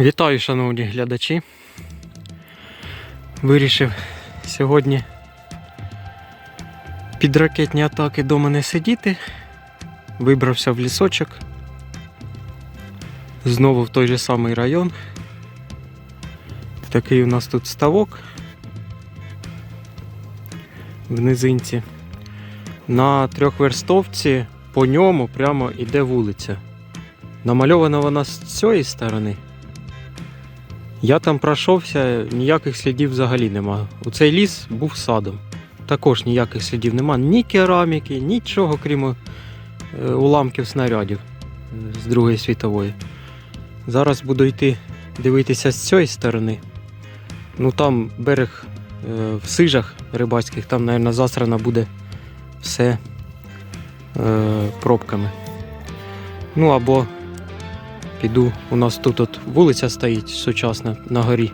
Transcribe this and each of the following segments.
Вітаю, шановні глядачі. Вирішив сьогодні під ракетні атаки дома не сидіти. Вибрався в лісочок. Знову в той же самий район. Такий у нас тут ставок в низинці. На трьохверстовці по ньому прямо йде вулиця. Намальована вона з цієї сторони. Я там пройшовся, ніяких слідів взагалі нема. У цей ліс був садом. Також ніяких слідів нема. Ні кераміки, нічого, крім е, уламків снарядів е, з Другої світової. Зараз буду йти дивитися з цієї сторони. Ну там берег е, в сижах рибацьких, там, мабуть, засрано буде все пробками. Ну або Піду, у нас тут от вулиця стоїть сучасна на горі.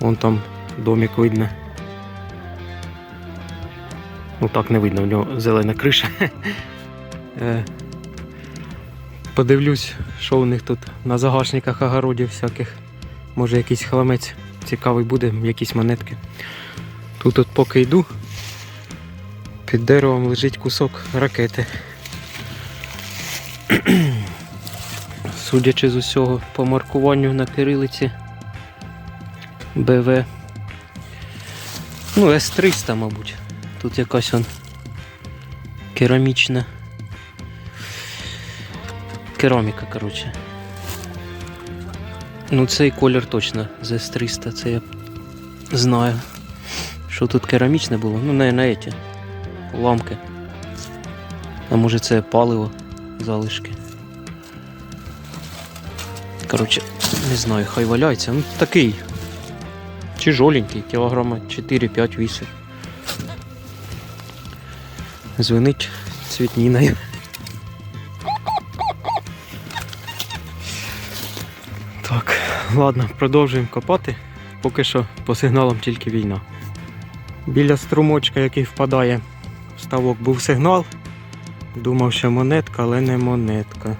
Вон там домик видно. Ну так не видно, у нього зелена криша. Е, Подивлюсь, що у них тут на загашниках огородів всяких. Може якийсь хламець цікавий буде, якісь монетки. Тут от поки йду, під деревом лежить кусок ракети. Судячи з усього по маркуванню на кирилиці БВ. Ну, С300, мабуть. Тут якась он керамічна. Кераміка, коротше. Ну, цей колір точно з С300, це я знаю. Що тут керамічне було? Ну, не на еті. Ламки. А може це паливо залишки. Коротше, не знаю, хай валяється. Ну такий. Тяжоленький, кілограма 4-5 вісить. Звенить цвітніною. Так, ладно, продовжуємо копати. Поки що по сигналам тільки війна. Біля струмочка, який впадає в ставок, був сигнал. Думав, що монетка, але не монетка.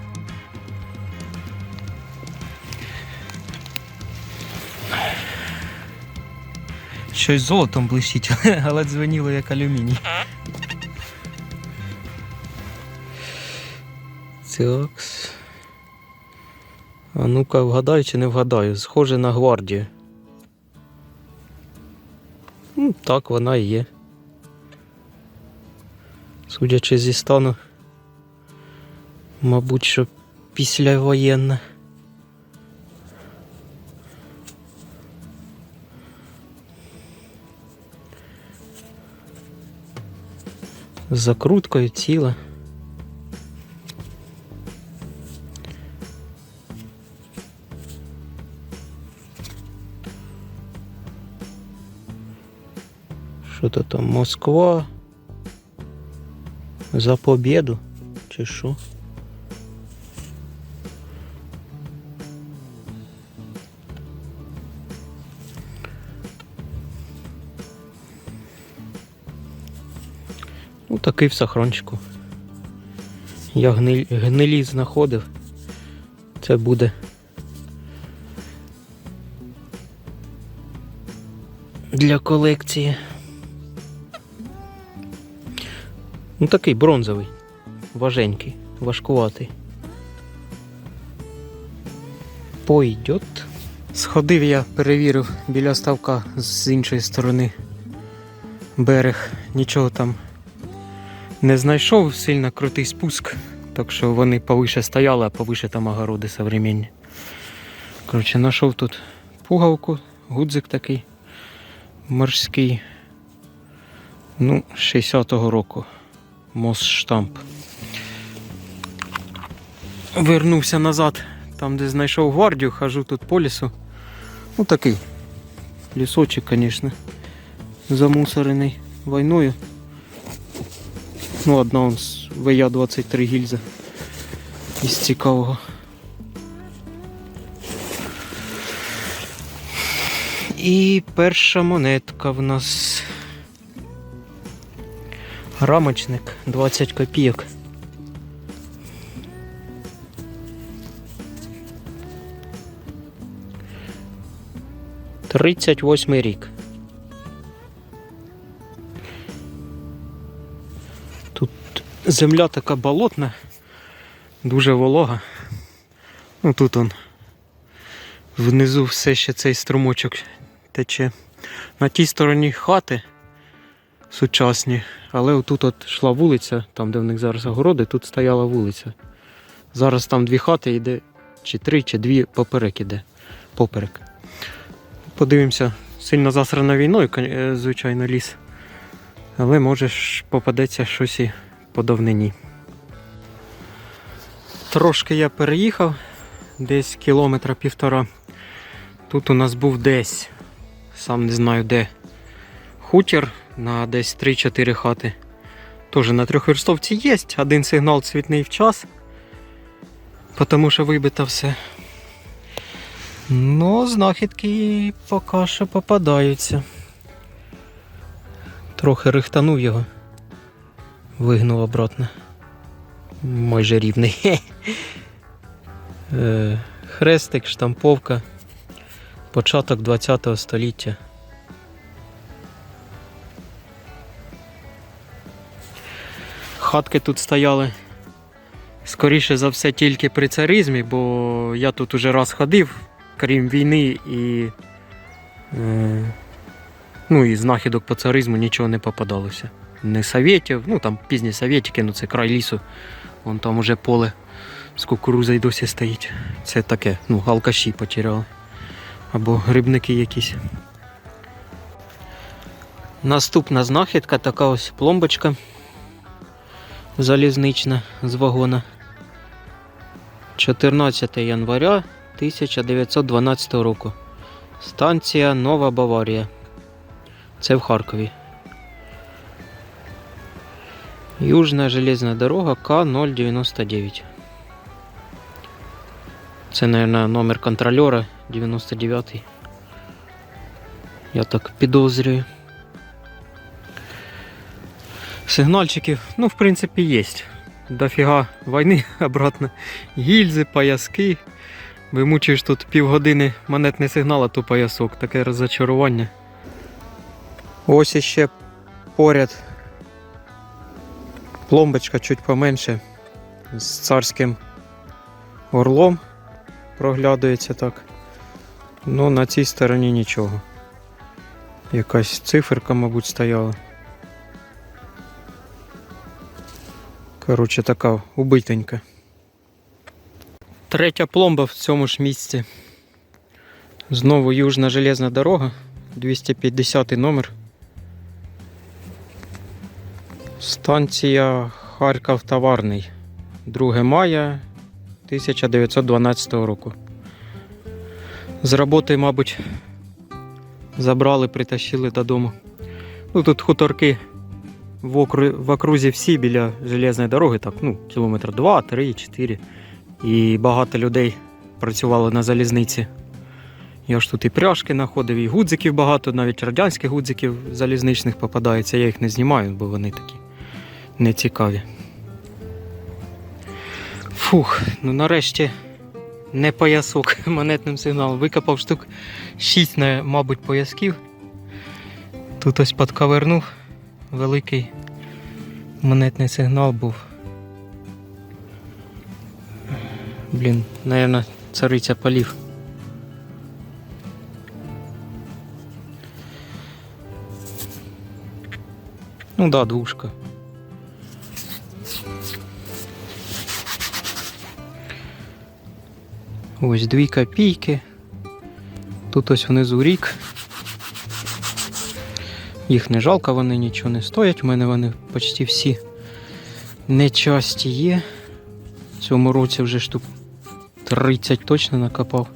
Щось золотом блищить, але дзвеніло як алюміній. Такс. А ну-ка, вгадаю чи не вгадаю. Схоже на гвардію. Ну, так вона і є. Судячи зі стану, мабуть, що післявоєнна. З закруткою ціла. Що то там Москва? За победу? Чи що? Ну, такий в сахрончику. Я гниль, гнилі знаходив. Це буде. Для колекції. Ну такий бронзовий, важенький, важкуватий. Пойдет. Сходив я, перевірив біля ставка з іншої сторони берег. Нічого там не знайшов сильно крутий спуск, так що вони повише стояли, а повише там огороди современні. Коротше, знайшов тут пугалку, гудзик такий морський. Ну, 60-го року. Мосштамп. Вернувся назад, там, де знайшов гвардію, хожу тут по лісу. Ну такий. Лісочок, звісно. Замусорений війною. Ну, одна з ВЯ-23 гільза із цікавого. І перша монетка в нас. Рамочник 20 копійок. 38 рік. Тут земля така болотна, дуже волога. Ну тут он внизу все ще цей струмочок тече. На тій стороні хати сучасні, але отут от йшла вулиця, там де в них зараз огороди, тут стояла вулиця. Зараз там дві хати йде, чи три, чи дві поперек іде. Поперек. Подивимося, сильно засрана війною, е, звичайно, ліс. Але може попадеться щось і по давнині. Трошки я переїхав, десь кілометра півтора. Тут у нас був десь, сам не знаю де, хутір на десь 3-4 хати. Теж на трьохверстовці є, один сигнал цвітний в час, тому що вибито все. Ну, знахідки поки що попадаються. Трохи рихтанув його, вигнув обратно. Майже рівний. Е, Хрестик, штамповка. Початок 20 століття. Хатки тут стояли. Скоріше за все, тільки при царизмі, бо я тут уже раз ходив, крім війни і. Ну і знахідок по царизму нічого не попадалося. Не совєтів, ну там пізні совєтики, ну це край лісу. Вон там уже поле з кукурузою досі стоїть. Це таке, ну, алкаші потеряли. Або грибники якісь. Наступна знахідка така ось пломбочка залізнична з вагона. 14 января 1912 року. Станція Нова Баварія. Це в Харкові. Южна железна дорога К-099. Це, мабуть, номер контрольора 99. Я так підозрюю. Сигнальчиків, ну, в принципі, є. Дофіга війни обратно. Гільзи, пояски. Вимучуєш тут півгодини монетний сигнал, а то поясок. Таке розочарування. Ось іще поряд пломбочка чуть поменше з царським орлом проглядується так. Ну на цій стороні нічого. Якась циферка, мабуть, стояла. Коротше, така убитенька. Третя пломба в цьому ж місці. Знову Южна железна дорога, 250 номер. Станція Харків Товарний. 2 мая 1912 року. З роботи, мабуть, забрали, притащили додому. Ну тут хуторки в, окру... в окрузі всі біля железної дороги, так, ну, кілометр 2, 3, 4. І багато людей працювало на залізниці. Я ж тут і пряжки знаходив, і гудзиків багато, навіть радянських гудзиків залізничних попадається. Я їх не знімаю, бо вони такі нецікаві. Фух, ну нарешті не поясок монетним сигналом. Викопав штук 6, мабуть, поясків. Тут ось підковернув великий монетний сигнал був. Блін, наверное, цариця полів. Ну да, двушка. Ось дві копійки. Тут ось внизу рік. Їх не жалко, вони нічого не стоять. У мене вони почти всі нечасті є. В цьому році вже штук 30 точно накопав.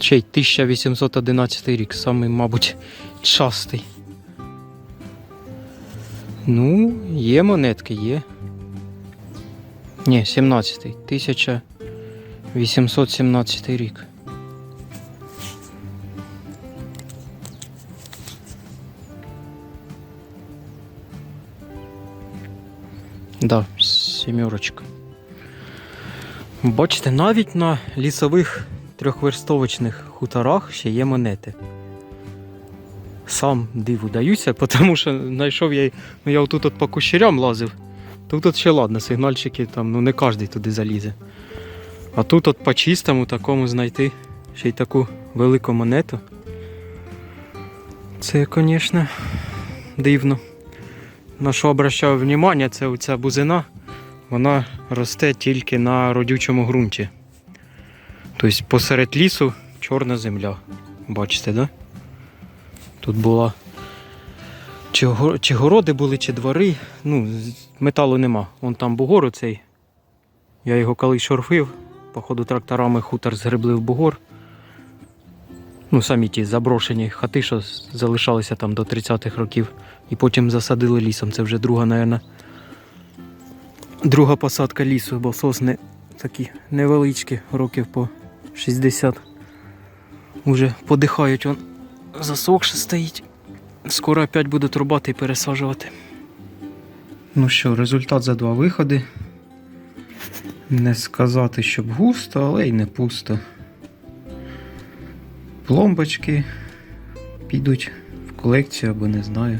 Ще й 1811 рік, самий, мабуть, частий. Ну, є монетки, є. Ні, 17-й. 1817 рік. Да, сімерочка. Бачите, навіть на лісових трьохверстовочних хуторах ще є монети. Сам диву даюся, тому що знайшов я, ну я отут от по кущерям лазив. Тут от ще ладно, сигнальчики там, ну не кожен туди залізе. А тут от по чистому такому знайти ще й таку велику монету. Це, звісно, дивно. На що обращав увагу, це оця бузина, вона росте тільки на родючому ґрунті. Тобто посеред лісу чорна земля. Бачите, да? Тут була. Чи, чи городи були, чи двори. Ну, металу нема. Вон там бугор оцей. Я його колись шорфив. Походу тракторами хутор згребли в бугор. Ну, самі ті заброшені хати, що залишалися там до 30-х років. І потім засадили лісом. Це вже друга, напевно, друга посадка лісу, бо сосни такі невеличкі, років по 60. Уже подихають, он засохше стоїть. Скоро опять будуть рубати і пересаджувати. Ну що, результат за два виходи. Не сказати, щоб густо, але й не пусто. Пломбочки підуть в колекцію або не знаю.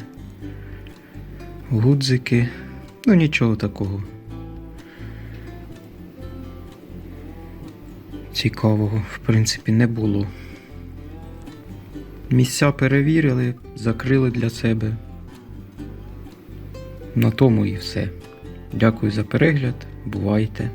Гудзики. Ну нічого такого. Цікавого, в принципі, не було. Місця перевірили, закрили для себе. На тому і все. Дякую за перегляд. Бувайте!